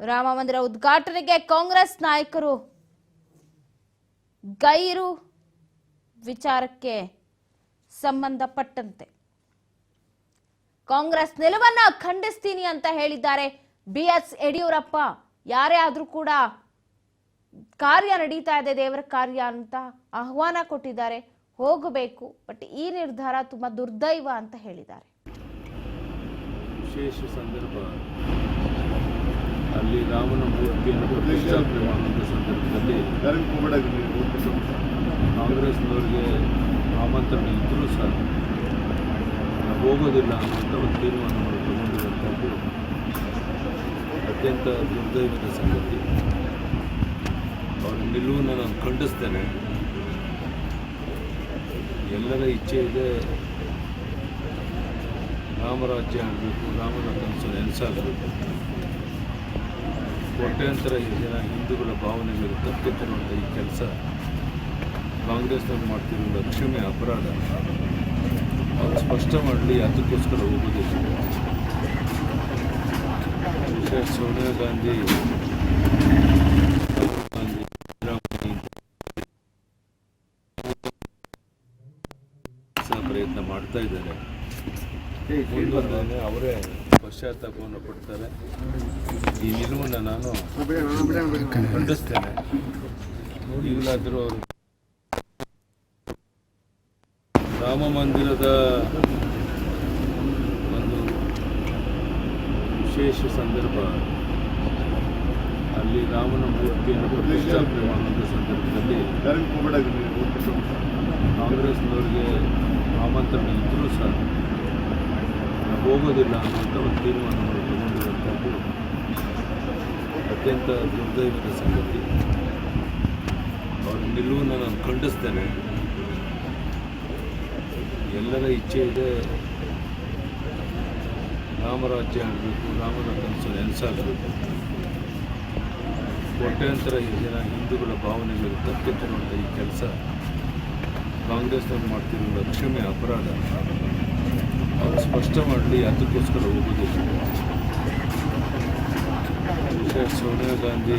ರಾಮ ಮಂದಿರ ಉದ್ಘಾಟನೆಗೆ ಕಾಂಗ್ರೆಸ್ ನಾಯಕರು ಗೈರು ವಿಚಾರಕ್ಕೆ ಸಂಬಂಧಪಟ್ಟಂತೆ. ಕಾಂಗ್ರೆಸ್ ನಿಲುವನ್ನ ಖಂಡಿಸ್ತೀನಿ ಅಂತ ಹೇಳಿದ್ದಾರೆ ಬಿ ಎಸ್ ಯಡಿಯೂರಪ್ಪ. ಯಾರೇ ಆದ್ರೂ ಕೂಡ ಕಾರ್ಯ ನಡೀತಾ ಇದೆ, ದೇವರ ಕಾರ್ಯ ಅಂತ ಆಹ್ವಾನ ಕೊಟ್ಟಿದ್ದಾರೆ. ಹೋಗಬೇಕು, ಬಟ್ ಈ ನಿರ್ಧಾರ ತುಂಬಾ ದುರ್ದೈವ ಅಂತ ಹೇಳಿದ್ದಾರೆ. ವಿಶೇಷ ಸಂದರ್ಭ. ಅಲ್ಲಿ ರಾಮನ ಮೂರ್ತಿಯನ್ನು ಪ್ರತಿಷ್ಠಾಪನೆ ಮಾಡುವಂಥ ಸಂದರ್ಭದಲ್ಲಿ ಕಾಂಗ್ರೆಸ್ನವ್ರಿಗೆ ಆಮಂತ್ರಣ ಇದ್ದರೂ ಸಹ ಹೋಗೋದಿಲ್ಲ ಅನ್ನುವಂಥ ಒಂದು ತೀರ್ಮಾನವನ್ನು ತಗೊಂಡಿರುವಂಥದ್ದು ಅತ್ಯಂತ ದುರ್ದೈವದ ಸಂಗತಿ. ಅವರ ನಿಲುವನ್ನು ನಾನು ಖಂಡಿಸ್ತೇನೆ. ಎಲ್ಲರ ಇಚ್ಛೆ ಇದೆ ರಾಮರಾಜ್ಯ ಆಗಬೇಕು ರಾಮನ ಕನಸು ನೆನೆಸಾಗಬೇಕು ಕೋಟ್ಯಾಂತರ ಜನ ಹಿಂದೂಗಳ ಭಾವನೆ ಮೇಲೆ ತಪ್ಪಿತ್ತಿರುವಂಥ ಈ ಕೆಲಸ ಕಾಂಗ್ರೆಸ್ನವ್ರು ಮಾಡ್ತಿರುವ ಕ್ಷಮೆ ಅಪರಾಧ ಅವ್ರು ಸ್ಪಷ್ಟ ಮಾಡಲಿ ಅದಕ್ಕೋಸ್ಕರ ಹೋಗೋದಿಲ್ಲ ವಿಶೇಷ ಸೋನಿಯಾ ಗಾಂಧಿ ಪ್ರಯತ್ನ ಮಾಡ್ತಾ ಇದ್ದಾರೆ ಅವರೇ ಪಶ್ಚಾತ್ತಾಪವನ್ನು ಕೊಡ್ತಾರೆ. ಈ ನಿಲುವನ್ನು ನಾನು ಖಂಡಿಸ್ತೇನೆ. ಈಗಲಾದರೂ ಅವರು ರಾಮ ಮಂದಿರದ ಒಂದು ವಿಶೇಷ ಸಂದರ್ಭ. ಅಲ್ಲಿ ರಾಮನ ಮೂರ್ತಿಯನ್ನು ಪ್ರತಿಷ್ಠಾಪನೆ ಮಾಡುವಂಥ ಸಂದರ್ಭದಲ್ಲಿ ಕಾಂಗ್ರೆಸ್ನವರಿಗೆ ಆಮಂತ್ರಣ ಇದ್ದರೂ ಸಹ ಹೋಗೋದಿಲ್ಲ ಅನ್ನುವಂಥ ಒಂದು ತೀರ್ಮಾನ ತಗೊಂಡಿರುವಂಥದ್ದು ಅತ್ಯಂತ ದುರ್ದೈವದ ಸಂಗತಿ. ಅವ್ರ ನಿಲುವನ್ನು ನಾನು ಖಂಡಿಸ್ತೇನೆ. ಎಲ್ಲರ ಇಚ್ಛೆ ಇದೆ ರಾಮರಾಜ್ಯ ಆಗಬೇಕು ರಾಮನ ಕನಸು ನೆನೆಸಾಗಬೇಕು ಕೋಟ್ಯಾಂತರ ಜನ ಹಿಂದೂಗಳ ಭಾವನೆಗಳು ತಪ್ಪಿತ್ತಿರುವಂಥ ಈ ಕೆಲಸ ಕಾಂಗ್ರೆಸ್ನವ್ರು ಮಾಡ್ತಿರುವ ಕ್ಷಮೆ ಅಪರಾಧ. ಅವ್ರು ಸ್ಪಷ್ಟ ಮಾಡಲಿ ಅದಕ್ಕೋಸ್ಕರ ಹೋಗೋದಿಲ್ಲ ವಿಶೇಷ ಸೋನಿಯಾ ಗಾಂಧಿ.